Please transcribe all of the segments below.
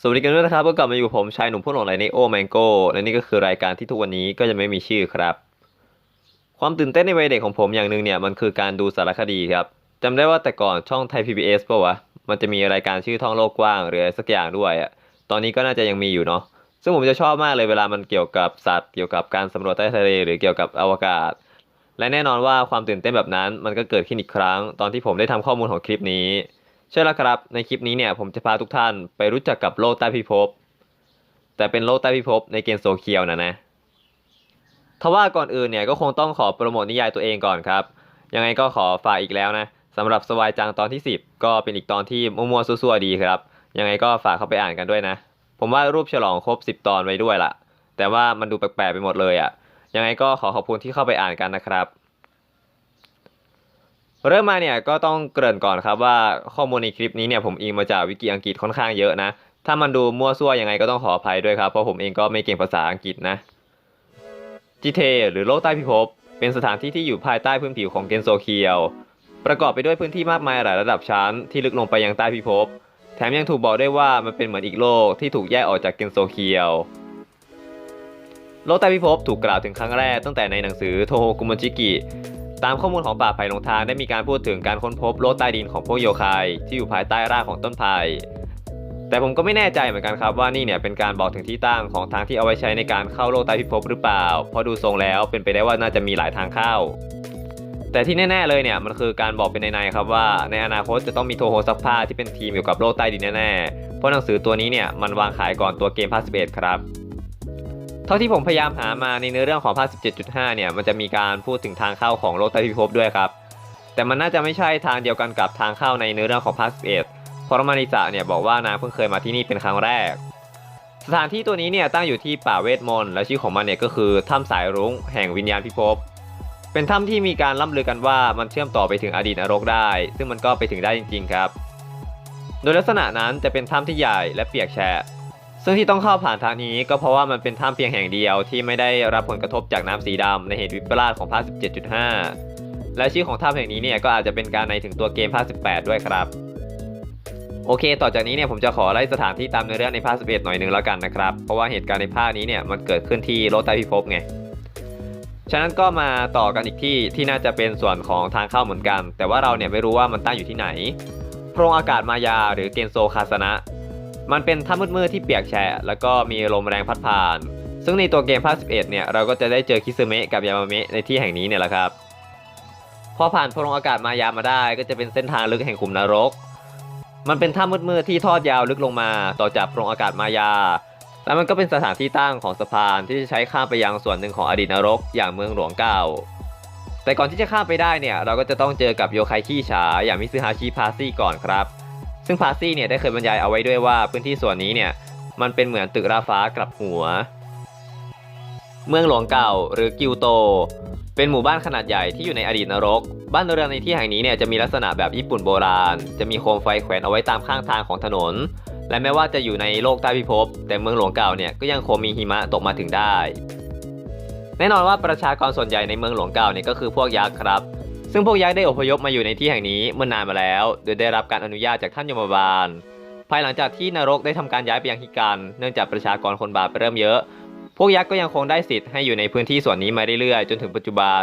สวัสดีกันด้วยนะครับก็กลับมาอยู่กับผมชายหนุ่มผู้หลงไหลในโอแมงโก้และนี่ก็คือรายการที่ทุกวันนี้ก็จะไม่มีชื่อครับ ความตื่นเต้นในวัยเด็กของผมอย่างหนึ่งเนี่ยมันคือการดูสารคดีครับจำได้ว่าแต่ก่อนช่องไทย PBS ป่าวะมันจะมีรายการชื่อท่องโลกกว้างหรืออะไรสักอย่างด้วยอะตอนนี้ก็น่าจะยังมีอยู่เนาะซึ่งผมจะชอบมากเลยเวลามันเกี่ยวกับสัตว์เกี่ยวกับการสำรวจใต้ทะเลหรือเกี่ยวกับอวกาศ และแน่นอนว่าความตื่นเต้นแบบนั้นมันก็เกิดขึ้นอีกครั้ง ตอนที่ผมได้ทำข้อมูลของคลิปนี้ ใช่แล้วครับ ในคลิปนี้เนี่ยผมจะพาทุกท่านไปรู้จักกับโลกใต้พิภพ แต่เป็นโลกใต้พิภพในเกมโซเคียวนะนะทว่าก่อนอื่นเนี่ยก็คงต้องขอโปรโมทนิยายตัวเองก่อนครับ ยังไงก็ขอฝากอีกแล้วนะสำหรับสวายจังตอนที่ 10 ก็เป็นอีกตอนที่มั่วๆซั่วๆดีครับ ยังไงก็ฝากเข้าไปอ่านกันด้วยนะ ผมว่ารูปฉลองครบ 10 ตอนไว้ด้วยล่ะ แต่ว่ามันดูแปลกๆไปหมดเลยอะ่ะ ยังไงก็ขอขอบคุณที่เข้าไปอ่านกันนะครับ เริ่มมาเนี่ยก็ต้องเกริ่นก่อนครับว่าข้อมูลในคลิปนี้เนี่ยผมอิงมาจากวิกิอังกฤษค่อนข้างเยอะนะ ถ้ามันดูมั่วซั่วยังไงก็ต้องขออภัยด้วยครับ เพราะผมเองก็ไม่เก่งภาษาอังกฤษนะจิเท หรือโลกใต้พิภพเป็นสถานที่ที่อยู่ภายใต้พื้นผิวของเกนโซเคียว ประกอบไปด้วยพื้นที่มากมายหลายระดับชั้นที่ลึกลงไปยังใต้พิภพแถมยังถูกบอกได้ว่ามันเป็นเหมือนอีกโลกที่ถูกแยกออกจากเกนโซเคียวโลกใต้พิภพถูกกล่าวถึงครั้งแรกตั้งแต่ในหนังสือโทโฮกุมจิกิ ตามข้อมูลของป่าไผ่หลงทางได้มีการพูดถึงการค้นพบโลกใต้ดินของพวกโยคายที่อยู่ภายใต้รากของต้นไผ่แต่ผมก็ไม่แน่ใจเหมือนกันครับว่านี่เนี่ยเป็นการบอกถึงที่ตั้งของทางที่เอาไว้ใช้ในการเข้าโลกใต้พิภพหรือเปล่า เพราะดูทรงแล้วเป็นไปได้ว่าน่าจะมีหลายทางเข้า แต่ที่แน่ ๆเลยเนี่ยมันคือการบอกเป็นในๆครับว่าในอนาคตจะต้องมีโทโฮซักผ้าที่เป็นทีมเกี่ยวกับโลกใต้ดินแน่ๆ เพราะหนังสือตัวนี้เนี่ยมันวางขายก่อนตัวเกมภาค11ครับ เท่าที่ผมพยายามหามาในเนื้อเรื่องของภาค 17.5 เนี่ย มันจะมีการพูดถึงทางเข้าของโลกใต้พิภพด้วยครับ แต่มันน่าจะไม่ใช่ทางเดียวกันกับทางเข้าในเนื้อเรื่องของภาค 11 เพราะมาริสะเนี่ยบอกว่านางเพิ่งเคยมาที่นี่เป็นครั้งแรก สถานที่ตัวนี้เนี่ยตั้งอยู่ที่ป่าเวทมนต์และชื่อของมันเนี่ยก็คือถ้ำสายรุ้งแห่งวิญญาณพิภพ เป็นถ้ำที่มีการล่ำลือกันว่ามันเชื่อมต่อไปถึงอดีตนรกได้ ซึ่งมันก็ไปถึงได้จริง ๆ ครับ โดยลักษณะนั้นจะเป็นถ้ำที่ใหญ่และเปียกแฉะ ซึ่งที่ต้องเข้าผ่านทางนี้ก็เพราะว่ามันเป็นถ้ำเพียงแห่งเดียวที่ไม่ได้รับผลกระทบจากน้ำสีดำในเหตุวิปลาสของภาค 17.5 และชื่อของถ้ำแห่งนี้เนี่ยก็อาจจะเป็นการในถึงตัวเกมภาค 18 ด้วยครับ โอเค ต่อจากนี้เนี่ยผมจะขอไล่สถานที่ตามในเรื่องในภาค 11 หน่อยหนึงแล้วกันนะครับ เพราะว่าเหตุการณ์ในภาคนี้เนี่ยมันเกิดขึ้นที่โลกใต้พิภพไง ฉะนั้นก็มาต่อกันอีกที่ที่น่าจะเป็นส่วนของทางเข้าเหมือนกัน แต่ว่าเราเนี่ยไม่รู้ว่ามันตั้งอยู่ที่ไหน โพรงอากาศมายาหรือเกนโซคาสนะ มันเป็นถ้ำมืดๆที่เปียกแฉะแล้วก็มีลมแรงพัดผ่าน ซึ่งในตัวเกมภาค 11 เนี่ยเราก็จะได้เจอคิซึเมะกับยามาเมะในที่แห่งนี้เนี่ยแหละครับ พอผ่านพรงอากาศมายามาได้ก็จะเป็นเส้นทางลึกแห่งขุมนรก มันเป็นถ้ำมืดๆที่ทอดยาวลึกลงมาต่อจากพรงอากาศมายา และมันก็เป็นสถานที่ตั้งของสะพานที่จะใช้ข้ามไปยังส่วนหนึ่งของอดีตนรก อย่างเมืองหลวงเก่าแต่ก่อนที่จะข้ามไปได้เนี่ยเราก็จะต้องเจอกับโยคายขี้ฉาอย่างมิซึฮาชิพาซี่ก่อนครับ ซึ่งพาซี่เนี่ยได้เคยบรรยายเอาไว้ด้วยว่าพื้นที่ส่วนนี้เนี่ยมันเป็นเหมือนตึกราฟ้ากลับหัว เมืองหลวงเก่าหรือกิวโต เป็นหมู่บ้านขนาดใหญ่ที่อยู่ในอดีตนรก บ้านเรือนในที่แห่งนี้เนี่ยจะมีลักษณะแบบญี่ปุ่นโบราณ จะมีโคมไฟแขวนเอาไว้ตามข้างทางของถนน และแม้ว่าจะอยู่ในโลกใต้พิภพ แต่เมืองหลวงเก่าเนี่ยก็ยังคงมีหิมะตกมาถึงได้ แน่นอนว่าประชากรส่วนใหญ่ในเมืองหลวงเก่าเนี่ยก็คือพวกยักษ์ครับ ซึ่งพวกยักษ์ได้อพยพมาอยู่ในที่แห่งนี้เมื่อนานมาแล้ว โดยได้รับการอนุญาตจากท่านยมบาล ภายหลังจากที่นรกได้ทำการย้ายไปยังฮิกันเนื่องจากประชากรคนบาปเริ่มเยอะ พวกยักษ์ก็ยังคงได้สิทธิ์ให้อยู่ในพื้นที่ส่วนนี้มาเรื่อยๆ จนถึงปัจจุบัน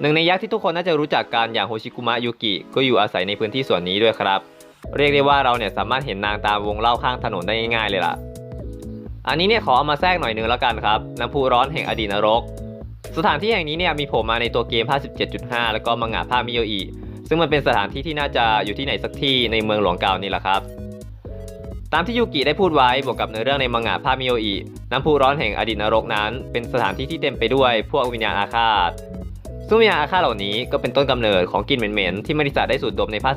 หนึ่งในยักษ์ที่ทุกคนน่าจะรู้จักกันอย่างโฮชิกุมะยุกิ ก็อยู่อาศัยในพื้นที่ส่วนนี้ด้วยครับ เรียกได้ว่าเราเนี่ยสามารถเห็นนางตามวงเล่าข้างถนนได้ง่ายๆเลยล่ะ อันนี้เนี่ยขอเอามาแทรกหน่อยนึงแล้วกันครับ น้ำพุร้อนแห่งอดีตนรก สถานที่แห่งนี้เนี่ยมีโผล่มาในตัวเกมภาค 17.5 แล้วก็มังงะภาคมิโยอิซึ่งมันเป็นสถานที่ที่น่าจะอยู่ที่ไหนสักที่ในเมืองหลวงเก่านี่แหละครับ ตามที่ยูกิได้พูดไว้บวกกับเนื้อเรื่องในมังงะภาคมิโยอิน้ำพุร้อนแห่งอดีตนรกนั้น เป็นสถานที่ที่เต็มไปด้วยพวกวิญญาณอาฆาตซึ่งวิญญาณอาฆาตเหล่านี้ก็เป็นต้นกำเนิดของกลิ่นเหม็นๆที่มาริสาได้สูดดมในภาค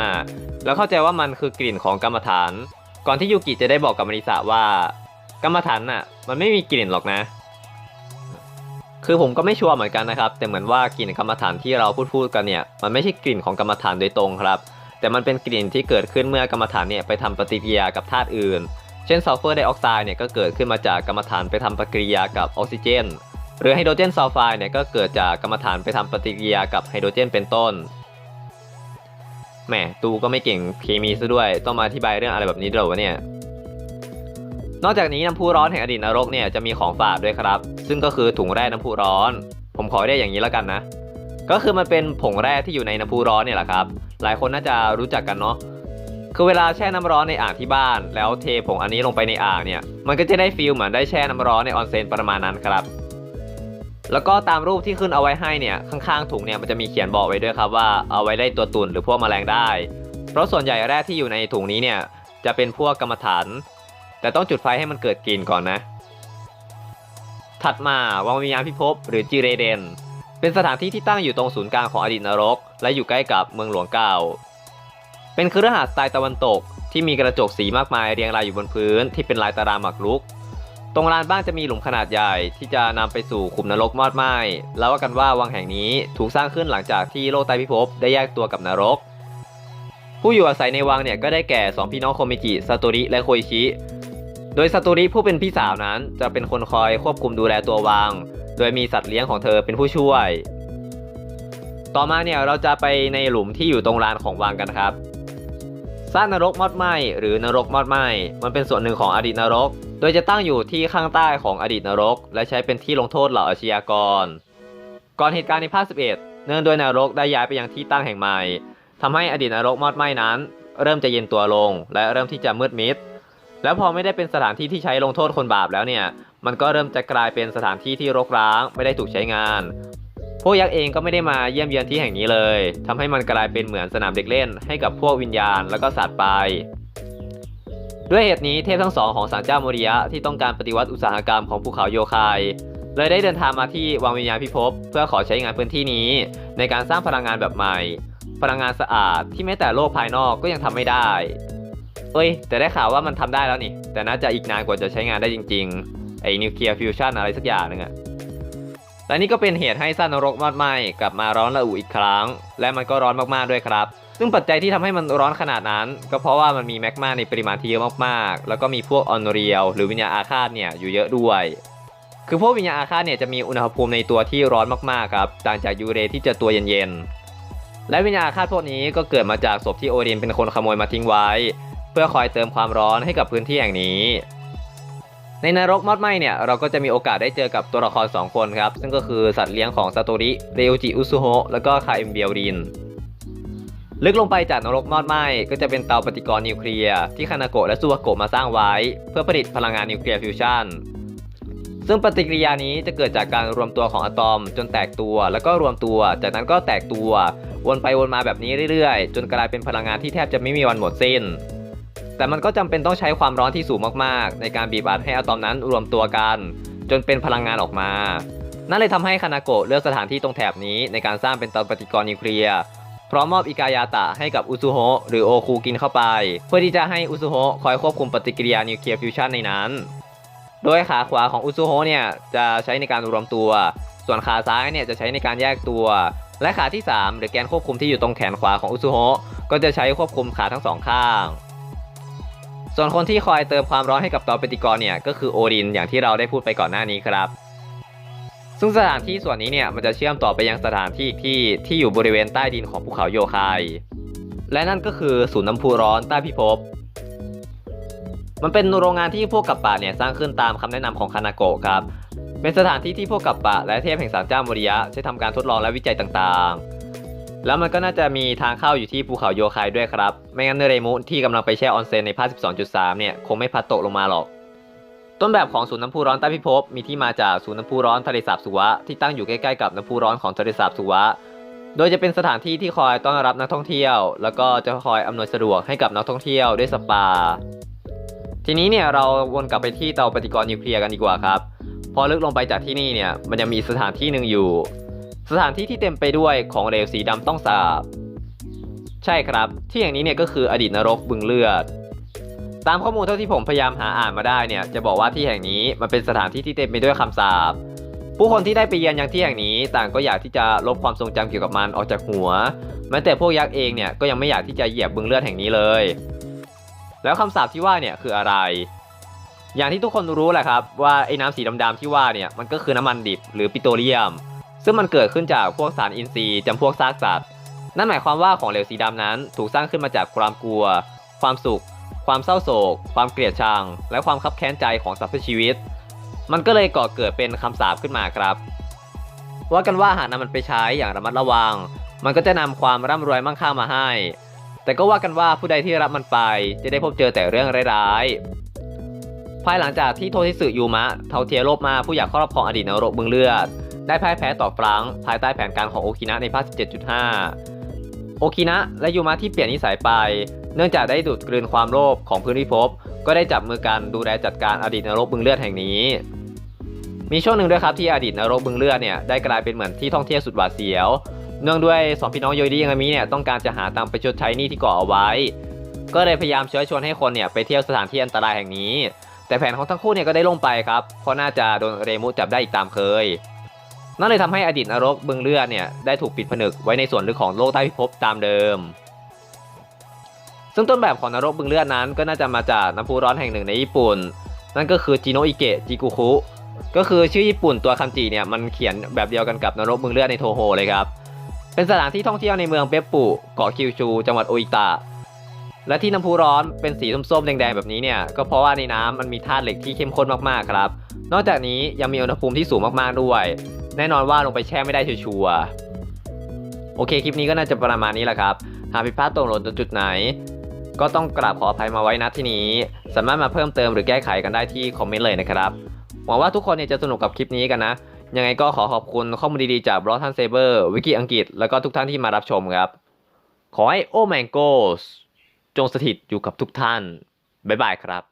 17.5 แล้วเข้าใจว่ามันคือกลิ่นของกรรมฐาน ก่อนที่ยูกิจะได้บอกกับมาริสาว่ากรรมฐานน่ะมันไม่มีกลิ่นหรอกนะ คือผมก็ไม่ชัวร์เหมือนกันนะครับ แต่เหมือนว่ากลิ่นกรรมฐานที่เราพูดพูดกันเนี่ยมันไม่ใช่กลิ่นของกรรมฐานโดยตรงครับ แต่มันเป็นกลิ่นที่เกิดขึ้นเมื่อกรรมฐานเนี่ยไปทำปฏิกิริยากับธาตุอื่น เช่นซัลเฟอร์ไดออกไซด์เนี่ยก็เกิดขึ้นมาจากกรรมฐานไปทำปฏิกิริยากับออกซิเจน หรือไฮโดรเจนซัลไฟด์เนี่ยก็เกิดจากกรรมฐานไปทำปฏิกิริยากับไฮโดรเจนเป็นต้นแหมตูก็ไม่เก่งเคมีซะด้วย ต้องมาอธิบายเรื่องอะไรแบบนี้ด้วยวะเนี่ย นอกจากนี้น้ำพุร้อนแห่งอดีตนรกเนี่ยจะมีของฝากด้วยครับ ซึ่งก็คือถุงแร่น้ำพุร้อน ผมขอเรียกอย่างนี้แล้วกันนะ ก็คือมันเป็นผงแร่ที่อยู่ในน้ำพุร้อนเนี่ยแหละครับ หลายคนน่าจะรู้จักกันเนาะคือเวลาแช่น้ำร้อนในอ่างที่บ้าน แล้วเทผงอันนี้ลงไปในอ่างเนี่ยมันก็จะได้ฟีลเหมือนได้แช่น้ำร้อนในออนเซ็นประมาณนั้นครับ แล้วก็ตามรูปที่ขึ้นเอาไว้ให้เนี่ยข้างๆถุงเนี่ยมันจะมีเขียนบอกไว้ด้วยครับว่าเอาไว้ไล่ตัวตุ่นหรือพวกแมลงได้ เพราะส่วนใหญ่แร่ที่อยู่ในถุงนี้เนี่ยจะเป็นพวกกรรมฐาน แต่ต้องจุดไฟให้มันเกิดกลิ่นก่อนนะ ถัดมาวังวิญญาณพิภพหรือจีเรเดน เป็นสถานที่ที่ตั้งอยู่ตรงศูนย์กลางของอดีตนรก และอยู่ใกล้กับเมืองหลวงเก่า เป็นคฤหาสน์สไตล์ตะวันตกที่มีกระจกสีมากมายเรียงรายอยู่บนพื้น ที่เป็นลายตารางหมากรุก ตรงลานบ้านจะมีหลุมขนาดใหญ่ที่จะนำไปสู่ขุมนรกมอดไหม้แล้วว่ากันว่าวังแห่งนี้ถูกสร้างขึ้นหลังจากที่โลกใต้พิภพได้แยกตัวกับนรก ผู้อยู่อาศัยในวังเนี่ยก็ได้แก่สองพี่น้องโคมิจิซาโตริและโคอิชิ โดยซาโตริผู้เป็นพี่สาวนั้น จะเป็นคนคอยควบคุมดูแลตัววัง โดยมีสัตว์เลี้ยงของเธอเป็นผู้ช่วย ต่อมาเนี่ยเราจะไปในหลุมที่อยู่ตรงลานของวังกันครับสร้านรกมอดไหมหรือนรกมอดไหมมันเป็นส่วนหนึ่งของอดีตนรก โดยจะตั้งอยู่ที่ข้างใต้ของอดีตนรก และใช้เป็นที่ลงโทษเหล่าอาชญากร ก่อนเหตุการณ์ในภาค 11 เนื่องด้วยนรกได้ย้ายไปยังที่ตั้งแห่งใหม่ทำให้อดีตนรกมอดไหมนั้น เริ่มจะเย็นตัวลง และเริ่มที่จะมืดมิด แล้วพอไม่ได้เป็นสถานที่ที่ใช้ลงโทษคนบาปแล้วเนี่ย มันก็เริ่มจะกลายเป็นสถานที่ที่รกร้าง ไม่ได้ถูกใช้งาน พวกยักษ์เองก็ไม่ได้มาเยี่ยมเยือนที่แห่งนี้เลยทำให้มันกลายเป็นเหมือนสนามเด็กเล่น ให้กับพวกวิญญาณแล้วก็สัตว์ไป ด้วยเหตุนี้เทพทั้งสองของศาลเจ้าโมริยะที่ต้องการปฏิวัติอุตสาหกรรมของภูเขาโยคาย เลยได้เดินทางมาที่วังวิญญาณพิภพเพื่อขอใช้งานพื้นที่นี้ ในการสร้างพลังงานแบบใหม่ พลังงานสะอาดที่แม้แต่โลกภายนอกก็ยังทำไม่ได้ เอ้ย แต่ได้ข่าวว่ามันทำได้แล้วนี่ แต่น่าจะอีกนานกว่าจะใช้งานได้จริงๆ ไอ้นิวเคลียร์ฟิวชันอะไรสักอย่างนึงอะและนี่ก็เป็นเหตุให้สร้านรกมอดไหม้กลับมาร้อนระอุอีกครั้ง และมันก็ร้อนมากๆด้วยครับ ซึ่งปัจจัยที่ทำให้มันร้อนขนาดนั้น ก็เพราะว่ามันมีแมกมาในปริมาณที่เยอะมากๆ แล้วก็มีพวกออนเรียลหรือวิญญาอาฆาตเนี่ยอยู่เยอะด้วย คือพวกวิญญาอาฆาตเนี่ยจะมีอุณหภูมิในตัวที่ร้อนมากๆครับ ต่างจากยูเรที่จะตัวเย็นๆ และวิญญาอาฆาตพวกนี้ก็เกิดมาจากศพที่โอดินเป็นคนขโมยมาทิ้งไว้ เพื่อคอยเติมความร้อนให้กับพื้นที่แห่งนี้ ในนรกมอดไหมเนี่ยเราก็จะมีโอกาสได้เจอกับตัวละคร 2 คนครับ ซึ่งก็คือสัตว์เลี้ยงของซาโตริเรโอจิอุซุโฮะแล้วก็คาเอมเบียวริน ลึกลงไปจากนรกมอดไหมก็จะเป็นเตาปฏิกรณ์นิวเคลียร์ที่คานาโกะและซูวาโกะมาสร้างไว้ เพื่อผลิตพลังงานนิวเคลียร์ฟิวชั่นซึ่งปฏิกิริยานี้จะเกิดจากการรวมตัวของอะตอม จนแตกตัวแล้วก็รวมตัว จากนั้นก็แตกตัว วนไปวนมาแบบนี้เรื่อยๆ จนกลายเป็นพลังงานที่แทบจะไม่มีวันหมดสิ้น แต่มันก็จำเป็นต้องใช้ความร้อนที่สูงมากๆ ในการบีบอัดให้อะตอมนั้นรวมตัวกัน จนเป็นพลังงานออกมา นั่นเลยทำให้คานาโกะเลือกสถานที่ตรงแถบนี้ในการสร้างเป็นเตาปฏิกรณ์นิวเคลียร์พร้อมมอบอิกายาตะให้กับอุซุโฮหรือโอคูกินเข้าไป เพื่อที่จะให้อุซุโฮคอยควบคุมปฏิกิริยานิวเคลียร์ฟิวชันในนั้น โดยขาขวาของอุซุโฮเนี่ยจะใช้ในการรวมตัว ส่วนขาซ้ายเนี่ยจะใช้ในการแยกตัว และขาที่ 3 หรือแกนควบคุมที่อยู่ตรงแขนขวาของอุซุโฮก็จะใช้ควบคุมขาทั้งสองข้าง ส่วนคนที่คอยเติมความร้อนให้กับเตาปฏิกรณ์เนี่ยก็คือโอดินอย่างที่เราได้พูดไปก่อนหน้านี้ครับ ซึ่งสถานที่ส่วนนี้เนี่ยมันจะเชื่อมต่อไปยังสถานที่อีกที่ที่อยู่บริเวณใต้ดินของภูเขาโยคายและนั่นก็คือศูนย์น้ำพุร้อนใต้พิภพมันเป็นโรงงานที่พวกกัปปะเนี่ยสร้างขึ้นตามคำแนะนำของคานาโกะครับ เป็นสถานที่ที่พวกกัปปะและเทพแห่งศาลเจ้าโมริยะใช้ทำการทดลองและวิจัยต่างๆ แล้วมันก็น่าจะมีทางเข้าอยู่ที่ภูเขาโยคายด้วยครับ ไม่งั้นเนเรมุที่กำลังไปแช่ออนเซ็นในภาค 12.3 เนี่ยคงไม่พัดตกลงมาหรอก ต้นแบบของศูนย์น้ำพุร้อนใต้พิภพมีที่มาจากศูนย์น้ำพุร้อนทะเลสาบสุวะที่ตั้งอยู่ใกล้ๆกับน้ำพุร้อนของทะเลสาบสุวะ โดยจะเป็นสถานที่ที่คอยต้อนรับนักท่องเที่ยว แล้วก็จะคอยอำนวยสะดวกให้กับนักท่องเที่ยวด้วยสปา ทีนี้เนี่ยเราวนกลับไปที่เตาปฏิกรณ์นิวเคลียร์กันดีกว่าครับ พอลึกลงไปจากที่นี่เนี่ยมันยังมีสถานที่หนึ่งอยู่ สถานที่ที่เต็มไปด้วยของเหลวสีดำต้องสาบ ใช่ครับ ที่อย่างนี้เนี่ยก็คืออดีตนรกบึงเลือด ตามข้อมูลเท่าที่ผมพยายามหาอ่านมาได้เนี่ยจะบอกว่าที่แห่งนี้มันเป็นสถานที่ที่เต็มไปด้วยคำสาปผู้คนที่ได้ไปเยือนยังที่แห่งนี้ ต่างก็อยากที่จะลบความทรงจำเกี่ยวกับมันออกจากหัว แม้แต่พวกยักษ์เองเนี่ยก็ยังไม่อยากที่จะเหยียบบึงเลือดแห่งนี้เลย แล้วคำสาปที่ว่าเนี่ยคืออะไร อย่างที่ทุกคนรู้แหละครับว่าไอ้น้ำสีดำๆที่ว่าเนี่ยมันก็คือน้ำมันดิบหรือปิโตรเลียม ซึ่งมันเกิดขึ้นจากพวกสารอินทรีย์จำพวกซากสัตว์ นั่นหมายความว่าของเหลวสีดำนั้นถูกสร้างขึ้นมาจากความกลัว ความสุข ความเศร้าโศก ความเกลียดชัง และความคับแค้นใจของสรรพชีวิต มันก็เลยก่อเกิดเป็นคำสาปขึ้นมาครับ ว่ากันว่าหากนำมันไปใช้อย่างระมัดระวัง มันก็จะนำความร่ำรวยมั่งคั่งมาให้ แต่ก็ว่ากันว่าผู้ใดที่รับมันไป จะได้พบเจอแต่เรื่องร้ายๆภายหลังจากที่โททิสึยูมะเทาเทียโรบมาผู้อยากครอบครองอดีตนรกบึงเลือด ได้พ่ายแพ้ต่อฟรังภายใต้แผนการของโอคินะในภาค 17.5 โอคินะและยูมะที่เปลี่ยนนิสัยไป เนื่องจากได้ดูดกลืนความโลภของพื้นพิภพก็ได้จับมือกันดูแลจัดการอดีตนรกบึงเลือดแห่งนี้ มีช่วงหนึ่งด้วยครับที่อดีตนรกบึงเลือดเนี่ยได้กลายเป็นเหมือนที่ท่องเที่ยวสุดหวาดเสียว เนื่องด้วยสองพี่น้องโยอิริยางมิเนี่ยต้องการจะหาตังไปชดใช้หนี้ที่ก่อเอาไว้ ก็เลยพยายามเชิญชวนให้คนเนี่ยไปเที่ยวสถานที่อันตรายแห่งนี้ แต่แผนของทั้งคู่เนี่ยก็ได้ล่มไปครับเพราะน่าจะโดนเรมุจับได้อีกตามเคย นั่นเลยทำให้อดีตนรกบึงเลือดเนี่ยได้ถูกปิดผนึกไว้ในส่วนลึกของโลกใต้พิภพตามเดิม ซึ่งต้นแบบของนรกบึงเลือดนั้นก็น่าจะมาจากน้ำพุร้อนแห่งหนึ่งในญี่ปุ่น นั่นก็คือจิโนอิเกะจิกุคุก็คือชื่อญี่ปุ่นตัวคัมจิเนี่ยมันเขียนแบบเดียวกันกับนรกบึงเลือดในโทโฮเลยครับ เป็นสถานที่ท่องเที่ยวในเมืองเปปปุเกาะคิวชู จังหวัดโออิตะ และที่น้ำพุร้อนเป็นสีส้มๆแดงๆแบบนี้เนี่ยก็เพราะว่าในน้ำมันมีธาตุเหล็กที่เข้มข้นมากๆครับ นอกจากนี้ยังมีอุณหภูมิที่สูงมากๆด้วย แน่นอนว่าลงไปแช่ไม่ได้ชัวร์ๆโอเคคลิปนี้ก็น่าจะประมาณนี้แหละครับ หากผิดพลาดตรงหล่นตรงจุดไหน ก็ต้องกราบขออภัยมาไว้นะที่นี้ สามารถมาเพิ่มเติมหรือแก้ไขกันได้ที่คอมเมนต์เลยนะครับหวังว่าทุกคนเนี่ยจะสนุกกับคลิปนี้กันนะ ยังไงก็ขอขอบคุณข้อมูลดีๆจากบล็อกทันเซเบอร์วิกิอังกฤษ แล้วก็ทุกท่านที่มารับชมครับ ขอให้โอแมงโกส จงสถิตอยู่กับทุกท่าน บ๊ายบายครับ